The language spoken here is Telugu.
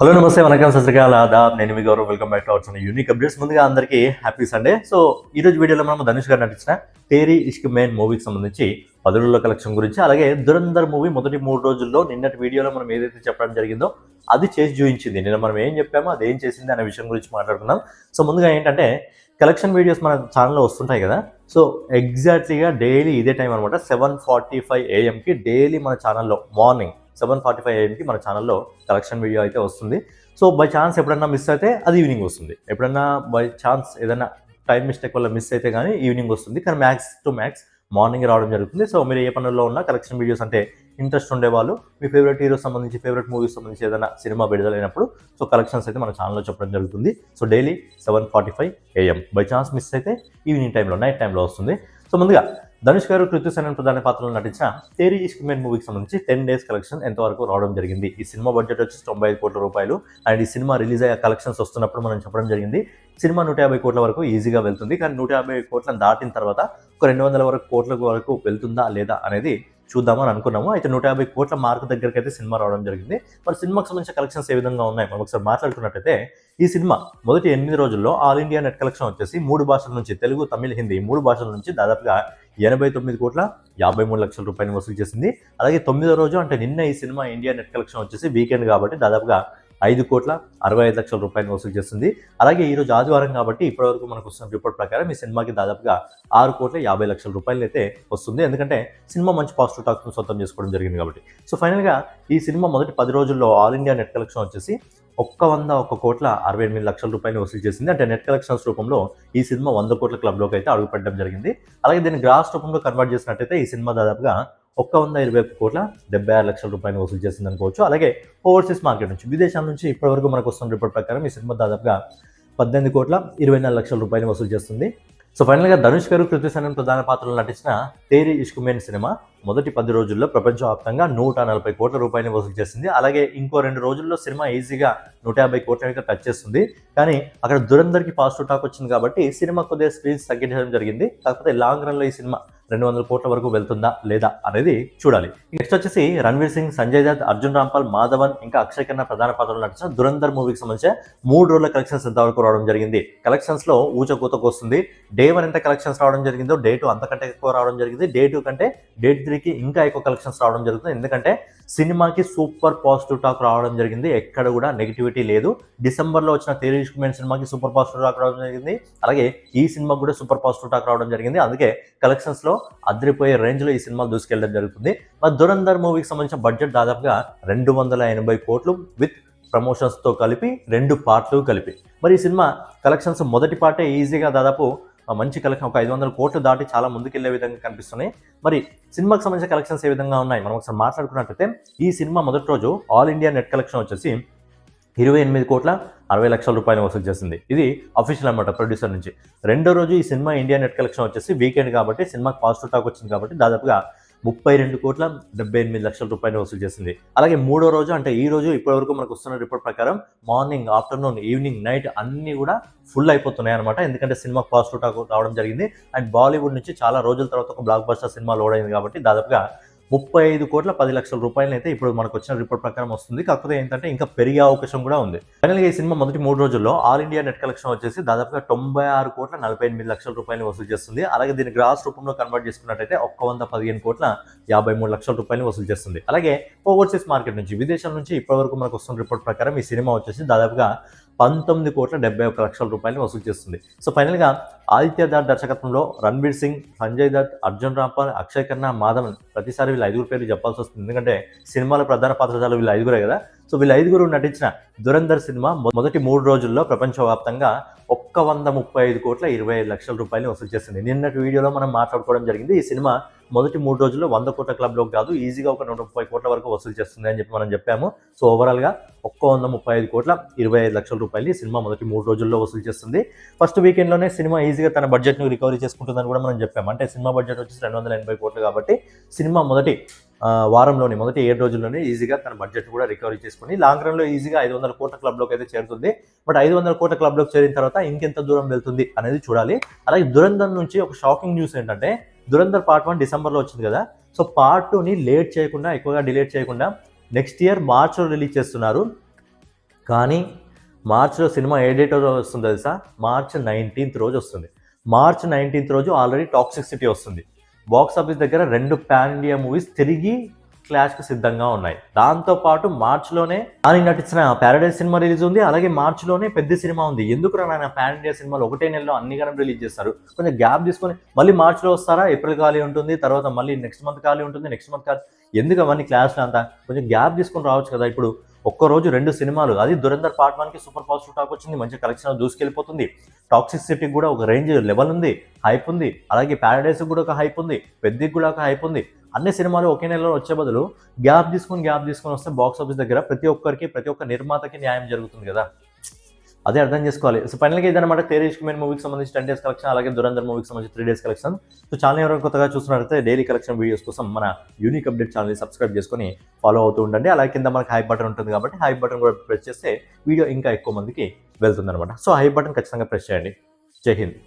హలో నమస్తే వనకం సత్రికాల ఆదాబ్. నేను మీ Gaurav. Welcome back to our unique updates ముందుగా అందరికీ హ్యాపీ సండే సో ఈ రోజు వీడియోలో మనం ధనుష్ గారు నటించిన తేరీ ఇష్క్ మేన్ మూవీకి సంబంధించి పదుల కలెక్షన్ గురించి అలాగే దురందర్ మూవీ మొదటి మూడు రోజుల్లో నిన్నటి వీడియోలో మనం ఏదైతే చెప్పడం జరిగిందో అది చేసి చూపించింది. నిన్న మనం ఏం చెప్పామో అది ఏం చేసింది అనే విషయం గురించి మాట్లాడుకుందాం. సో ముందుగా ఏంటంటే కలెక్షన్ వీడియోస్ మన ఛానల్లో వస్తుంటాయి కదా. సో ఎగ్జాక్ట్లీగా డైలీ ఇదే టైం అనమాట సెవెన్ ఫార్టీ ఫైవ్ ఏఎంకి డైలీ మన ఛానల్లో మార్నింగ్ సెవెన్ ఫార్టీ ఫైవ్ ఏఎంకి మన ఛానల్లో కలెక్షన్ వీడియో అయితే వస్తుంది. సో బై ఛాన్స్ ఎప్పుడన్నా మిస్ అయితే అది ఈవినింగ్ వస్తుంది. ఎప్పుడన్నా బై ఛాన్స్ ఏదైనా టైం మిస్టేక్ వల్ల మిస్ అయితే కానీ ఈవినింగ్ వస్తుంది. కానీ మ్యాక్స్ టు మ్యాక్స్ మార్నింగ్ రావడం జరుగుతుంది. సో మీరు ఏ పనుల్లో ఉన్నా కలెక్షన్ వీడియోస్ అంటే ఇంట్రెస్ట్ ఉండేవాళ్ళు మీ ఫేవరెట్ హీరోస్ సంబంధించి ఫేవరెట్ మూవీస్ సంబంధించి ఏదైనా సినిమా విడుదలైనప్పుడు సో కలెక్షన్స్ అయితే మన ఛానల్లో చెప్పడం జరుగుతుంది. So daily seven forty five AM by chance miss అయితే ఈవినింగ్ టైంలో నైట్ టైంలో వస్తుంది. సో ముందుగా ధనుష్ గారు కృతి సనన్ ప్రధాన పాత్రలో నటించిన తేరీ ఇష్క్ మేన్ మూవీకి సంబంధించి టెన్ డేస్ కలెక్షన్ ఎంతవరకు రావడం జరిగింది. ఈ సినిమా బడ్జెట్ వచ్చి తొంభై ఐదు కోట్ల రూపాయలు. అండ్ ఈ సినిమా రిలీజ్ అయ్యే కలెక్షన్స్ వస్తున్నప్పుడు మనం చెప్పడం జరిగింది సినిమా నూట యాభై కోట్ల వరకు ఈజీగా వెళ్తుంది. కానీ నూట యాభై కోట్లను దాటిన తర్వాత ఒక రెండు వందల వరకు కోట్ల వరకు వెళ్తుందా లేదా అనేది చూద్దామని అనుకున్నాము. అయితే నూట యాభై కోట్ల మార్క్ దగ్గరికి అయితే సినిమా రావడం జరిగింది. మరి సినిమాకి సంబంధించిన కలెక్షన్స్ ఏ విధంగా ఉన్నాయి? మనం ఒకసారి మాట్లాడుకున్నట్టయితే ఈ సినిమా మొదటి ఎనిమిది రోజుల్లో ఆల్ ఇండియా నెట్ కలెక్షన్ వచ్చేసి మూడు భాషల నుంచి తెలుగు తమిళ హిందీ మూడు భాషల నుంచి దాదాపుగా ఎనభై తొమ్మిది కోట్ల యాభై మూడు లక్షల రూపాయలు వసూలు చేసింది. అలాగే తొమ్మిదో రోజు అంటే నిన్న ఈ సినిమా ఇండియా నెట్ కలెక్షన్ వచ్చేసి వీకెండ్ కాబట్టి దాదాపుగా ఐదు కోట్ల అరవై ఐదు లక్షల రూపాయలు వసూలు చేస్తుంది అలాగే ఈరోజు ఆదివారం కాబట్టి ఇప్పటివరకు మనకు వస్తున్న రిపోర్ట్ ప్రకారం ఈ సినిమాకి దాదాపుగా ఆరు కోట్ల యాభై లక్షల రూపాయలు అయితే వస్తుంది. ఎందుకంటే సినిమా మంచి పాజిటివ్ టాక్స్ సొంతం చేసుకోవడం జరిగింది కాబట్టి. సో ఫైనల్గా ఈ సినిమా మొదటి పది రోజుల్లో ఆల్ ఇండియా నెట్ కలెక్షన్ వచ్చేసి ఒక్క వంద ఒక్క కోట్ల అరవై ఎనిమిది లక్షల రూపాయలు వసూలు చేసింది. అంటే నెట్ కలెక్షన్స్ రూపంలో ఈ సినిమా వంద కోట్ల క్లబ్లోకి అయితే అడుగుపెట్టడం జరిగింది. అలాగే దీన్ని గ్రాస్ రూపంలో కన్వర్ట్ చేసినట్టయితే ఈ సినిమా దాదాపుగా ఒక్క వంద ఇరవై ఒక్క కోట్ల డెబ్బై ఆరు లక్షల రూపాయలు వసూలు చేసింది అనుకోవచ్చు. అలాగే ఓవర్సీస్ మార్కెట్ నుంచి విదేశాల నుంచి ఇప్పటివరకు మనకు వస్తున్న రిపోర్ట్ ప్రకారం ఈ సినిమా దాదాపుగా పద్దెనిమిది కోట్ల ఇరవై నాలుగు లక్షల రూపాయలు వసూలు చేస్తుంది. సో ఫైనల్గా ధనుష్ గారు కృతి సనన్ ప్రధాన పాత్రలో నటించిన తేరి ఇష్కుమేన్ సినిమా మొదటి పది రోజుల్లో ప్రపంచవ్యాప్తంగా నూట నలభై కోట్ల రూపాయలు వసూలు చేసింది. అలాగే ఇంకో రెండు రోజుల్లో సినిమా ఈజీగా నూట యాభై కోట్ల టచ్ చేస్తుంది. కానీ అక్కడ దురందర్కి పాజిటివ్ టాక్ వచ్చింది కాబట్టి సినిమా కొద్దిగా స్క్రీన్స్ తగ్గించడం జరిగింది. కాకపోతే లాంగ్ రన్లో ఈ సినిమా రెండు వందల కోట్ల వరకు వెళ్తుందా లేదా అనేది చూడాలి. నెక్స్ట్ వచ్చేసి రణ్వీర్ సింగ్ సంజయ్ దత్ అర్జున్ రాంపాల్ మాధవన్ ఇంకా అక్షయ్ కన్న ప్రధాన పాత్రలో నటించిన దురంధర్ మూవీకి సంబంధించి మూడు రోజుల కలెక్షన్స్ ఇంతవరకు రావడం జరిగింది. కలెక్షన్స్లో ఊచ కూతకు వస్తుంది డే వన్ ఎంత కలెక్షన్స్ రావడం జరిగిందో డే టూ అంతకంటే ఎక్కువ రావడం జరిగింది. డే టూ కంటే డే త్రీకి ఇంకా ఎక్కువ కలెక్షన్స్ రావడం జరుగుతుంది. ఎందుకంటే సినిమాకి సూపర్ పాజిటివ్ టాక్ రావడం జరిగింది. ఎక్కడ కూడా నెగిటివిటీ లేదు. డిసెంబర్లో వచ్చిన తేరీష్కుమెంట్ సినిమాకి సూపర్ పాజిటివ్ టాక్ రావడం జరిగింది. అలాగే ఈ సినిమాకి కూడా సూపర్ పాజిటివ్ టాక్ రావడం జరిగింది. అందుకే కలెక్షన్స్లో అదిరిపోయే రేంజ్లో ఈ సినిమా దూసుకెళ్ళడం జరుగుతుంది. మరి దురందర్ మూవీకి సంబంధించిన బడ్జెట్ దాదాపుగా రెండు వందల ఎనభై కోట్లు విత్ ప్రమోషన్స్తో కలిపి రెండు పార్ట్లు కలిపి. మరి ఈ సినిమా కలెక్షన్స్ మొదటి పార్టే ఈజీగా దాదాపు మంచి కలెక్షన్ ఒక ఐదు వందల కోట్లు దాటి చాలా ముందుకెళ్ళే విధంగా కనిపిస్తున్నాయి. మరి సినిమాకి సంబంధించిన కలెక్షన్స్ ఏ విధంగా ఉన్నాయి? మనం ఒకసారి మాట్లాడుకున్నట్లయితే ఈ సినిమా మొదటి రోజు ఆల్ ఇండియా నెట్ కలెక్షన్ వచ్చేసి ఇరవై ఎనిమిది కోట్ల అరవై లక్షల రూపాయలు వసూలు చేసింది. ఇది అఫీషియల్ అనమాట ప్రొడ్యూసర్ నుంచి. రెండో రోజు ఈ సినిమా ఇండియా నెట్ కలెక్షన్ వచ్చేసి వీకెండ్ కాబట్టి సినిమాకి పాజిటివ్ టాక్ వచ్చింది కాబట్టి దాదాపుగా ముప్పై రెండు కోట్ల డెబ్బై ఎనిమిది లక్షల రూపాయలు వసూలు చేసింది. అలాగే మూడో రోజు అంటే ఈ రోజు ఇప్పటివరకు మనకు వస్తున్న రిపోర్ట్ ప్రకారం మార్నింగ్ ఆఫ్టర్నూన్ ఈవినింగ్ నైట్ అన్నీ కూడా ఫుల్ అయిపోతున్నాయి అనమాట ఎందుకంటే సినిమా పాజిటివ్ టాక్ రావడం జరిగింది. అండ్ బాలీవుడ్ నుంచి చాలా రోజుల తర్వాత ఒక బ్లాక్ బస్టర్ సినిమా లోడ్ అయింది కాబట్టి దాదాపుగా ముప్పై ఐదు కోట్ల పది లక్షల రూపాయలు అయితే ఇప్పుడు మనకు వచ్చిన రిపోర్ట్ ప్రకారం వస్తుంది. కాకపోతే ఏంటంటే ఇంకా పెరిగే అవకాశం కూడా ఉంది. ఫైనల్గా ఈ సినిమా మొదటి మూడు రోజుల్లో ఆల్ ఇండియా నెట్ కలెక్షన్ వచ్చేసి దాదాపుగా తొంభై ఆరు కోట్ల నలభై ఎనిమిది లక్షల రూపాయలు వసూలు చేస్తుంది. అలాగే దీన్ని గ్రాస్ రూపంలో కన్వర్ట్ చేసుకున్నట్టయితే ఒక్క వంద పదిహేను కోట్ల యాభై మూడు లక్షల రూపాయలు వసూలు చేస్తుంది. అలాగే ఓవర్సీస్ మార్కెట్ నుంచి విదేశాల నుంచి ఇప్పటివరకు మనకు వస్తున్న రిపోర్ట్ ప్రకారం ఈ సినిమా వచ్చేసి దాదాపుగా పంతొమ్మిది కోట్ల డెబ్బై ఒక్క లక్షల రూపాయలు వసూలు చేస్తుంది. సో ఫైనల్గా ఆదిత్య దత్ దర్శకత్వంలో రణ్వీర్ సింగ్ సంజయ్ దత్ అర్జున్ రాంపాల్ అక్షయ్ ఖన్నా మాధవన్ ప్రతిసారి వీళ్ళ ఐదుగురు పేర్లు చెప్పాల్సి వస్తుంది. ఎందుకంటే సినిమాలో ప్రధాన పాత్రధారులు వీళ్ళ ఐదుగురే కదా. సో వీళ్ళ ఐదుగురు నటించిన దురంధర్ సినిమా మొదటి మూడు రోజుల్లో ప్రపంచవ్యాప్తంగా ఒక్క వంద ముప్పై ఐదు కోట్ల ఇరవై ఐదు లక్షల రూపాయలు వసూలు చేసింది నిన్నటి వీడియోలో మనం మాట్లాడుకోవడం జరిగింది ఈ సినిమా మొదటి మూడు రోజుల్లో వంద కోట్ల క్లబ్లో కాదు ఈజీగా ఒక నూట ముప్పై కోట్ల వరకు వసూలు చేస్తుంది అని చెప్పి మనం చెప్పాము. సో ఓవరాల్గా ఒక్క వంద ముప్పై ఐదు కోట్ల ఇరవై ఐదు లక్షల రూపాయలు సినిమా మొదటి మూడు రోజుల్లో వసూలు చేస్తుంది. ఫస్ట్ వీకెండ్లోనే సినిమా ఈజీగా తన బడ్జెట్ను రికవరీ చేసుకుంటుందని కూడా మనం చెప్పాము. అంటే సినిమా బడ్జెట్ వచ్చేసి రెండు వందల ఎనభై కోట్లు కాబట్టి సినిమా మొదటి వారంలోని మొదటి ఏడు రోజుల్లోనే ఈజీగా తన బడ్జెట్ కూడా రికవరీ చేసుకుని లాంగ్ రన్లో ఈజీగా ఐదు వందల కోట్ల క్లబ్లోకి అయితే చేరుతుంది. బట్ ఐదు వందల కోట్ల క్లబ్లోకి చేరిన తర్వాత ఇంకెంత దూరం వెళ్తుంది అనేది చూడాలి. అలాగే దురంధం నుంచి ఒక షాకింగ్ న్యూస్ ఏంటంటే దురంధర్ పార్ట్ వన్ డిసెంబర్లో వచ్చింది కదా. సో పార్ట్ టూని లేట్ చేయకుండా ఎక్కువగా డిలేట్ చేయకుండా నెక్స్ట్ ఇయర్ మార్చ్లో రిలీజ్ చేస్తున్నారు. కానీ మార్చ్లో సినిమా ఏ డేట్ వస్తుంది తెలుసా? మార్చ్ నైన్టీన్త్ రోజు వస్తుంది. మార్చ్ నైన్టీన్త్ రోజు ఆల్రెడీ టాక్సిక్ సిటీ వస్తుంది. బాక్స్ ఆఫీస్ దగ్గర రెండు పాన్ ఇండియా మూవీస్ తిరిగి క్లాష్కి సిద్ధంగా ఉన్నాయి. దాంతో పాటు మార్చ్లోనే ఆయన నటించిన ప్యారడైజ్ సినిమా రిలీజ్ ఉంది. అలాగే మార్చ్లోనే పెద్ద సినిమా ఉంది. ఎందుకు నాయన? ప్యాన్ ఇండియా సినిమాలు ఒకటే నెలలో అన్ని గణం రిలీజ్ చేస్తారు. కొంచెం గ్యాప్ తీసుకొని మళ్ళీ మార్చిలో వస్తారా? ఏప్రిల్ ఖాళీ ఉంటుంది. తర్వాత మళ్ళీ నెక్స్ట్ మంత్ ఖాళీ ఉంటుంది. నెక్స్ట్ మంత్ ఖాళీ. ఎందుకు అవన్నీ క్లాష్లు అంతా? కొంచెం గ్యాప్ తీసుకొని రావచ్చు కదా ఇప్పుడు. ఒక్క రోజు రెండు సినిమాలు. అది దురంధర్ పార్ట్ వన్కి సూపర్ పాజిటివ్ టాక్ వచ్చింది. మంచి కలెక్షన్ దూసుకెళ్ళిపోతుంది. టాక్సిక్ సిటీకి కూడా ఒక రేంజ్ లెవెల్ ఉంది. హైప్ ఉంది. అలాగే ప్యారడైస్ కూడా ఒక హైప్ ఉంది. పెద్దకి కూడా ఒక హైప్ ఉంది. అన్ని సినిమాలు ఒకే నెలలో వచ్చే బదులు గ్యాప్ తీసుకొని గ్యాప్ తీసుకొని వస్తే బాక్స్ ఆఫీస్ దగ్గర ప్రతి ఒక్కరికి ప్రతి ఒక్క నిర్మాతకి న్యాయం జరుగుతుంది కదా. అదే అర్థం చేసుకోవాలి. సో ఫైనల్గా ఇదన్నమాట తేరీష్ కుమేర్ మూవీకి సంబంధించి టెన్ డేస్ కలెక్షన్ అలాగే దురంధర్ మూవీకి సంబంధించి three days collection so channel ఎవరైనా కొత్తగా చూస్తున్నట్లయితే డైలీ కలెక్షన్ వీడియోస్ కోసం మన యూనిక్ అప్డేట్ ఛానల్ని సబ్స్క్రైబ్ చేసుకొని ఫాలో అవుతూ ఉండండి. అలాగే కింద మనకి హై బటన్ ఉంటుంది కాబట్టి హై బటన్ కూడా ప్రెస్ చేస్తే వీడియో ఇంకా ఎక్కువ మందికి వెళ్తుందన్నమాట. సో హై బటన్ ఖచ్చితంగా ప్రెస్ చేయండి. జై హింద్.